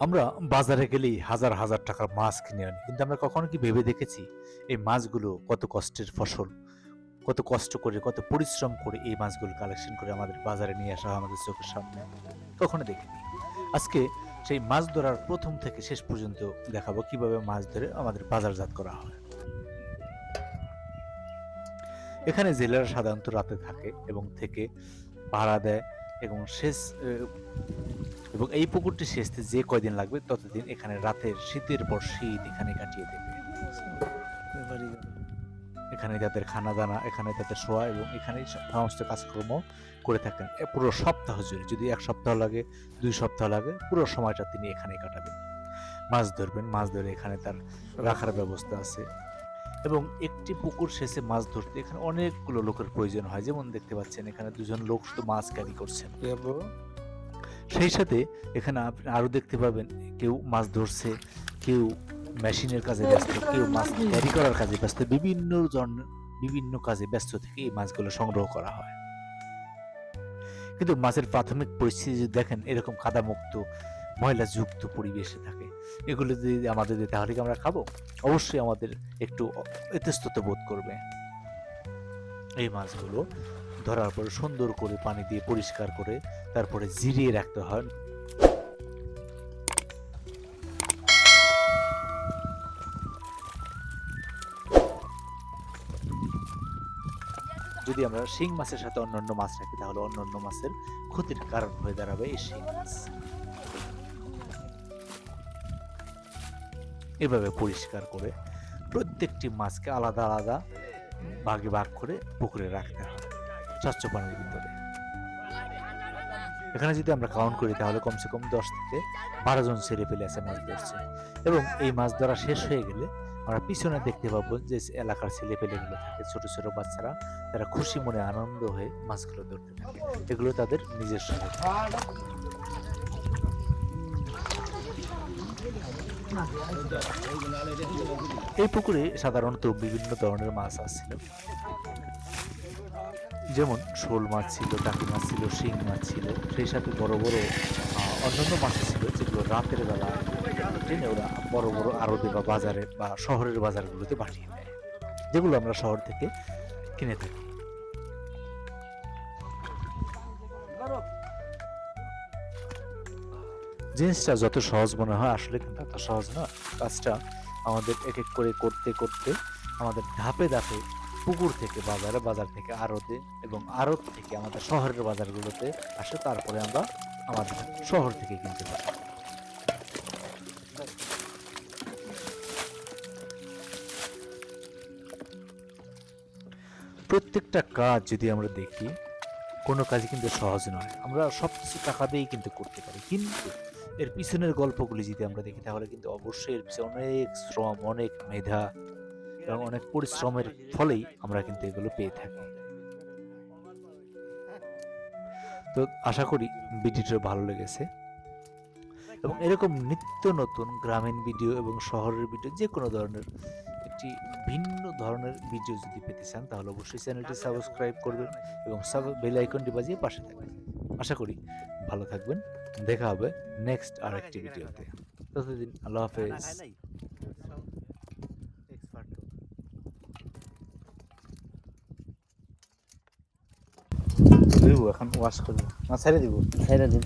আমরা বাজারে গেলেই হাজার হাজার টাকার মাছ কিনে আনি। কিন্তু আমরা কখনো কি ভেবে দেখেছি এই মাছগুলো কত কষ্টের ফসল, কত কষ্ট করে, কত পরিশ্রম করে এই মাছগুলো কালেকশন করে আমাদের বাজারে নিয়ে আসা আমাদের চোখের সামনে? কখনো দেখিনি। আজকে সেই মাছ ধরার প্রথম থেকে শেষ পর্যন্ত দেখাবো কীভাবে মাছ ধরে আমাদের বাজারজাত করা হয়। এখানে জেলেরা সাধারণত রাতে থাকে এবং থেকে ভাড়া দেয়। এবং শেষ এবং এই পুকুরটি শেষতে যে কয়দিন লাগবে, ততদিন এখানে রাতের শীতের পর শীত এখানে কাটিয়ে দেবে। এখানে তাদের খানা দানা, এখানে তাদের শোয়া এবং এখানে সমস্ত কাজকর্ম করে থাকেন। পুরো সপ্তাহ জুড়ে, যদি এক সপ্তাহ লাগে, দুই সপ্তাহ লাগে, পুরো সময়টা তিনি এখানে কাটাবেন। মাছ ধরবেন, মাছ ধরে এখানে তার রাখার ব্যবস্থা আছে। এবং একটি পুকুর শেষে মাছ ধরতে এখানে অনেকগুলো লোকের প্রয়োজন হয়। যেমন দেখতে পাচ্ছেন এখানে দুজন লোক শুধু মাছ ক্যারি করছেন। সেই সাথে এখানে আপনি আরও দেখতে পাবেন কেউ মাছ ধরছে কেউ মেশিনের কাজে ব্যস্ত কেউ মাছ ক্যারি করার কাজে ব্যস্ত বিভিন্ন জন বিভিন্ন কাজে ব্যস্ত থেকে এই মাছগুলো সংগ্রহ করা হয়। কিন্তু মাছের প্রাথমিক পরিস্থিতি যদি দেখেন এরকম কাদামুক্ত ময়লা যুক্ত পরিবেশে থাকে। এগুলো যদি আমাদের তাহলে আমরা খাব? অবশ্যই আমাদের একটু ইতস্তত বোধ করবে। এই মাছগুলো ধরার পর সুন্দর করে পানি দিয়ে পরিষ্কার করে তারপরে জিরিয়ে রাখতে হয়। যদি আমরা শিং মাছের সাথে অন্যান্য মাছ রাখি, তাহলে অন্যান্য মাছের ক্ষতির কারণ হয়ে দাঁড়াবে এই শিং মাছ। এভাবে পরিষ্কার করে প্রত্যেকটি মাছকে আলাদা আলাদা ভাগে ভাগ করে পুকুরে রাখতে হয় স্বচ্ছ পানির ভিতরে। এখানে যদি আমরা কাউন্ট করি, তাহলে কমসে কম দশ থেকে বারো জন ছেলে পেলে আছে মাছ ধরছে। এবং এই মাছ ধরা শেষ হয়ে গেলে আমরা পিছনে দেখতে পাবো যে এলাকার ছেলে পেলেগুলো থাকে, ছোট ছোট বাচ্চারা, তারা খুশি মনে আনন্দ হয়ে মাছগুলো ধরতে থাকে। এগুলো তাদের নিজস্ব। এই পুকুরে সাধারণত বিভিন্ন ধরনের মাছ আসছিল। যেমন শোল মাছ ছিল, টাকি মাছ ছিল, শিং মাছ ছিল। সেই সাথে বড় বড় অন্যান্য মাছ ছিল, যেগুলো রাতের বেলা ট্রেনে ওরা বড় বড় আড়তে বা বাজারে বা শহরের বাজারগুলোতে পাঠিয়ে দেয়, যেগুলো আমরা শহর থেকে কিনে থাকি। জিনিসটা যত সহজ মনে হয়, আসলে কিন্তু এত সহজ না। কাজটা আমাদের এক এক করে করতে করতে আমাদের ধাপে ধাপে পুকুর থেকে বাজারে, বাজার থেকে আড়তে এবং আড়ত থেকে আমাদের শহরের বাজারগুলোতে আসে, তারপরে আমরা আমাদের শহর থেকে কিনতে পারি। প্রত্যেকটা কাজ যদি আমরা দেখি, কোনো কাজই কিন্তু সহজ নয়। আমরা সব কিছু টাকা দিয়েই কিন্তু করতে পারি। কিন্তু এর পিছনের গল্পগুলি যদি আমরা দেখি, তাহলে কিন্তু অবশ্যই এর পিছনে অনেক শ্রম, অনেক মেধা এবং অনেক পরিশ্রমের ফলেই আমরা কিন্তু এগুলো পেয়ে থাকি। তো আশা করি ভিডিওটা ভালো লেগেছে। এবং এরকম নিত্য নতুন গ্রামীণ ভিডিও এবং শহরের ভিডিও, যে কোনো ধরনের একটি ভিন্ন ধরনের ভিডিও যদি পেতে চান, তাহলে অবশ্যই চ্যানেলটি সাবস্ক্রাইব করবেন এবং বেল আইকনটি বাজিয়ে পাশে থাকবেন। আশা করি ভালো থাকবেন। দেখা হবে নেক্সট আর একটি ভিডিওতে। ততদিন আল্লাহ হাফেজ। এখন ওয়াশ করব না ছেড়ে দিব। ছেড়ে দিন